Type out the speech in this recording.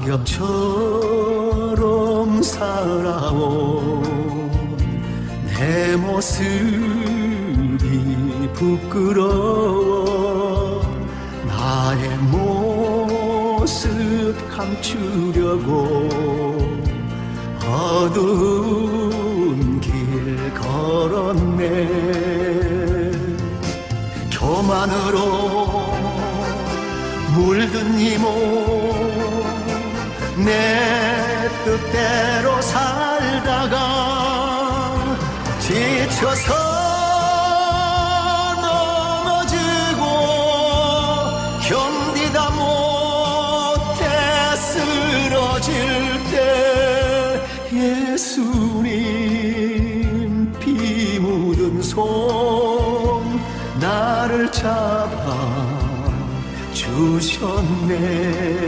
낙엽처럼 살아온 내 모습이 부끄러워 나의 모습 감추려고 어두운 길 걸었네. 교만으로 물든 이몸 내 뜻대로 살다가 지쳐서 넘어지고 견디다 못해 쓰러질 때 예수님 피 묻은 손 나를 잡아 주셨네